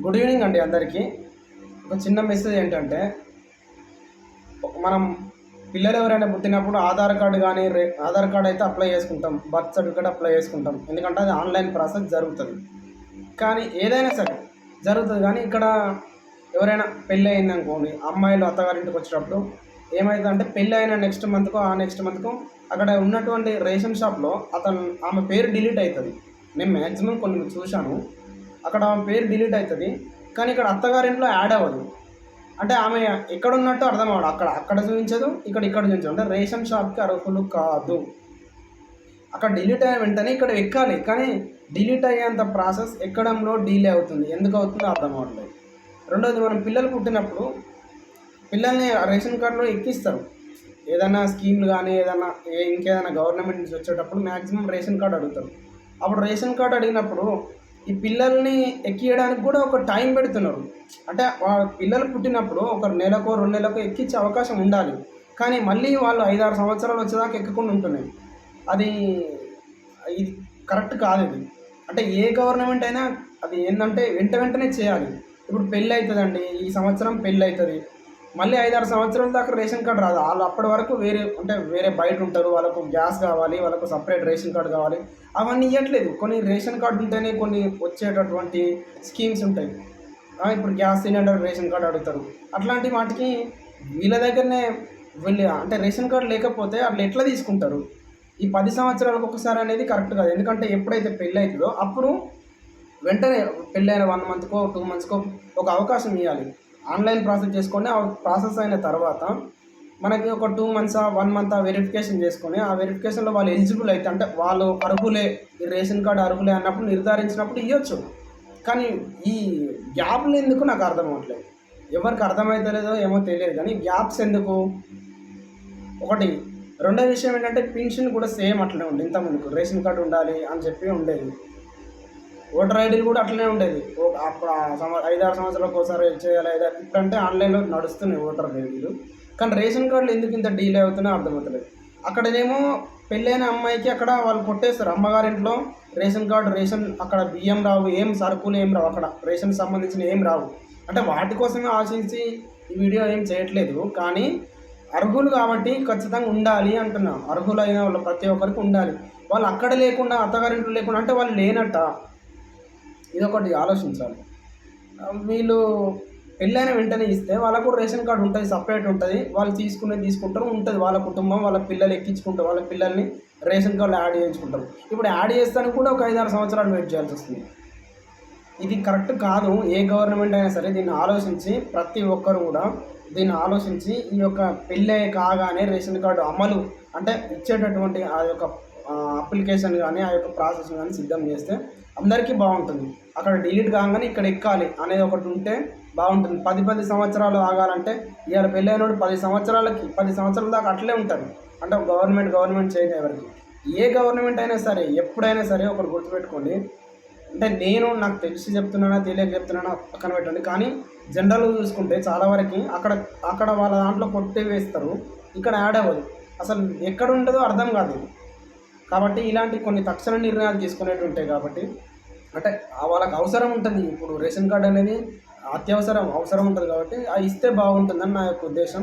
Good evening అండి అందరికీ. ఒక చిన్న మెసేజ్ ఏంటంటే మనం పిల్లలు ఎవరైనా పుట్టినప్పుడు ఆధార్ కార్డు కానీ రే ఆధార్ కార్డు అయితే అప్లై చేసుకుంటాం. బర్త్ సర్టిఫికేట్ అప్లై చేసుకుంటాం. ఎందుకంటే అది ఆన్లైన్ ప్రాసెస్ జరుగుతుంది. కానీ ఏదైనా సరే జరుగుతుంది. కానీ ఇక్కడ ఎవరైనా పెళ్ళి అయింది అనుకోండి అమ్మాయిలు అత్తగారింటికి వచ్చినప్పుడు ఏమవుతుందంటే పెళ్ళి అయిన నెక్స్ట్ మంత్కు ఆ నెక్స్ట్ మంత్కు అక్కడ ఉన్నటువంటి రేషన్ షాప్లో అతను ఆమె పేరు డిలీట్ అవుతుంది. నేను మ్యాక్సిమం కొన్ని చూశాను. అక్కడ ఆమె పేరు డిలీట్ అవుతుంది. కానీ ఇక్కడ అత్తగారింట్లో యాడ్ అవ్వదు. అంటే ఆమె ఎక్కడ ఉన్నట్టు అర్థం అవ్వదు. అక్కడ అక్కడ చూపించదు ఇక్కడ ఇక్కడ చూపించదు. అంటే రేషన్ షాప్కి అర్హులు కాదు. అక్కడ డిలీట్ అయిన వెంటనే ఇక్కడ ఎక్కాలి. కానీ డిలీట్ అయ్యేంత ప్రాసెస్ ఎక్కడంలో డీలే అవుతుంది? ఎందుకు అవుతుందో అర్థం అవ్వట్లేదు. రెండోది మనం పిల్లలు పుట్టినప్పుడు పిల్లల్ని రేషన్ కార్డులో ఎక్కిస్తారు. ఏదైనా స్కీమ్లు కానీ ఏదైనా ఇంకేదైనా గవర్నమెంట్ నుంచి వచ్చేటప్పుడు మ్యాక్సిమం రేషన్ కార్డు అడుగుతారు. అప్పుడు రేషన్ కార్డు అడిగినప్పుడు ఈ పిల్లల్ని ఎక్కియడానికి కూడా ఒక టైం పెడుతున్నారు. అంటే పిల్లలు పుట్టినప్పుడు ఒక నెలకో రెండు నెలకో ఎక్కించే అవకాశం ఉండాలి. కానీ మళ్ళీ వాళ్ళు ఐదారు సంవత్సరాలు వచ్చేదాకా ఎక్కకుండా ఉంటున్నాయి. అది ఇది కరెక్ట్ కాదు ఇది. అంటే ఏ గవర్నమెంట్ అయినా అది ఏంటంటే వెంట వెంటనే చేయాలి. ఇప్పుడు పెళ్ళి అవుతుందండి ఈ సంవత్సరం పెళ్ళి అవుతుంది. మళ్ళీ ఐదారు సంవత్సరాల దాకా రేషన్ కార్డు రాదు. వాళ్ళు అప్పటి వరకు వేరే అంటే వేరే బయట ఉంటారు. వాళ్ళకు గ్యాస్ కావాలి వాళ్ళకు సపరేట్ రేషన్ కార్డు కావాలి. అవన్నీ ఇవ్వట్లేదు కొన్ని రేషన్ కార్డు ఉంటేనే కొన్ని వచ్చేటటువంటి స్కీమ్స్ ఉంటాయి. ఇప్పుడు గ్యాస్ సిలిండర్ రేషన్ కార్డు అడుగుతారు. అట్లాంటి వాటికి వీళ్ళ దగ్గరనే వెళ్ళి అంటే రేషన్ కార్డు లేకపోతే వాళ్ళు ఎట్లా తీసుకుంటారు? ఈ పది సంవత్సరాలకు ఒకసారి అనేది కరెక్ట్ కాదు. ఎందుకంటే ఎప్పుడైతే పెళ్ళి అవుతుందో అప్పుడు వెంటనే పెళ్ళైన వన్ మంత్కో టూ మంత్స్కో ఒక అవకాశం ఇవ్వాలి ఆన్లైన్ ప్రాసెస్ చేసుకొని ఆ ప్రాసెస్ అయిన తర్వాత మనకి ఒక టూ మంత్స్ వన్ మంత్ ఆ వెరిఫికేషన్ చేసుకొని ఆ వెరిఫికేషన్లో వాళ్ళు ఎలిజిబుల్ అయితే అంటే వాళ్ళు అర్హులే రేషన్ కార్డు అర్హులే అన్నప్పుడు నిర్ధారించినప్పుడు ఇవ్వచ్చు కానీ ఈ గ్యాప్లు ఎందుకు నాకు అర్థం అవట్లేదు ఎవరికి అర్థమవుతలేదో ఏమో తెలియదు కానీ గ్యాప్స్ ఎందుకు? ఒకటి రెండో విషయం ఏంటంటే పెన్షన్ కూడా సేమ్ అట్లనే ఉంది ఇంతకుముందుకు. రేషన్ కార్డు ఉండాలి అని చెప్పి ఉండేది. ఓటర్ ఐడీలు కూడా అట్లనే ఉండేది ఓ- అప్పుడు ఐదు ఆరు ఐదారు సంవత్సరాలకు ఒకసారి చేయాలి ఐదారు ఇప్పుడంటే ఆన్లైన్లో నడుస్తున్నాయి ఓటర్ ఐడీలు కానీ రేషన్ కార్డులు ఎందుకు ఇంత డీలే అవుతున్నాయో అర్థమవుతలేదు అక్కడనేమో పెళ్ళైన అమ్మాయికి అక్కడ వాళ్ళు కొట్టేస్తారు. అమ్మగారింట్లో రేషన్ కార్డు రేషన్ అక్కడ బియ్యం రావు ఏం సరుకులు ఏం రావు అక్కడ రేషన్ సంబంధించిన ఏం రావు. అంటే వాటి కోసమే ఆశించి ఈ వీడియో ఏం చేయట్లేదు. కానీ అర్హులు కాబట్టి ఖచ్చితంగా ఉండాలి అంటున్నా. అర్హులైన వాళ్ళు ప్రతి ఒక్కరికి ఉండాలి. వాళ్ళు అక్కడ లేకుండా అత్తగారింట్లో లేకుండా అంటే వాళ్ళు లేనట్ట? ఇదొకటి ఆలోచించాలి. వీళ్ళు పెళ్ళైన వెంటనే ఇస్తే వాళ్ళకు రేషన్ కార్డు ఉంటుంది సపరేట్ ఉంటుంది. వాళ్ళు తీసుకునేది తీసుకుంటారు ఉంటుంది. వాళ్ళ కుటుంబం వాళ్ళ పిల్లలు ఎక్కించుకుంటారు. వాళ్ళ పిల్లల్ని రేషన్ కార్డు యాడ్ చేయించుకుంటారు. ఇప్పుడు యాడ్ చేస్తానికి కూడా ఒక ఐదారు సంవత్సరాలు వెయిట్ చేయాల్సి వస్తుంది. ఇది కరెక్ట్ కాదు. ఏ గవర్నమెంట్ అయినా సరే దీన్ని ఆలోచించి ప్రతి ఒక్కరు కూడా దీన్ని ఆలోచించి ఈ యొక్క పెళ్ళి కాగానే రేషన్ కార్డు అమలు అంటే ఇచ్చేటటువంటి ఆ యొక్క అప్లికేషన్ కానీ ఆ యొక్క ప్రాసెస్ కానీ సిద్ధం చేస్తే అందరికీ బాగుంటుంది. అక్కడ డిలీట్ కాగానే ఇక్కడ ఎక్కాలి అనేది ఒకటి ఉంటే బాగుంటుంది. పది పది సంవత్సరాలు ఆగాలంటే ఇవాళ పెళ్ళైనోడు పది సంవత్సరాలకి పది సంవత్సరాల దాకా అట్లే ఉంటారు అంటే గవర్నమెంట్ గవర్నమెంట్ చేయని ఎవరికి. ఏ గవర్నమెంట్ అయినా సరే ఎప్పుడైనా సరే ఒకటి గుర్తుపెట్టుకోండి. అంటే నేను నాకు తెలిసి చెప్తున్నానా తెలియక చెప్తున్నానా పక్కన పెట్టండి. కానీ జనరల్గా చూసుకుంటే చాలా వరకు అక్కడ అక్కడ వాళ్ళ దాంట్లో కొట్టి వేస్తారు. ఇక్కడ యాడ్ అవ్వదు. అసలు ఎక్కడ ఉంటుందో అర్థం కాదు. కాబట్టి ఇలాంటి కొన్ని తక్షణ నిర్ణయాలు తీసుకునేవి ఉంటాయి కాబట్టి అంటే ఆ వాళ్ళకి అవసరం ఉంటుంది. ఇప్పుడు రేషన్ కార్డు అనేది అత్యవసరం అవసరం ఉంటుంది కాబట్టి అది ఇస్తే బాగుంటుందని నా యొక్క ఉద్దేశం.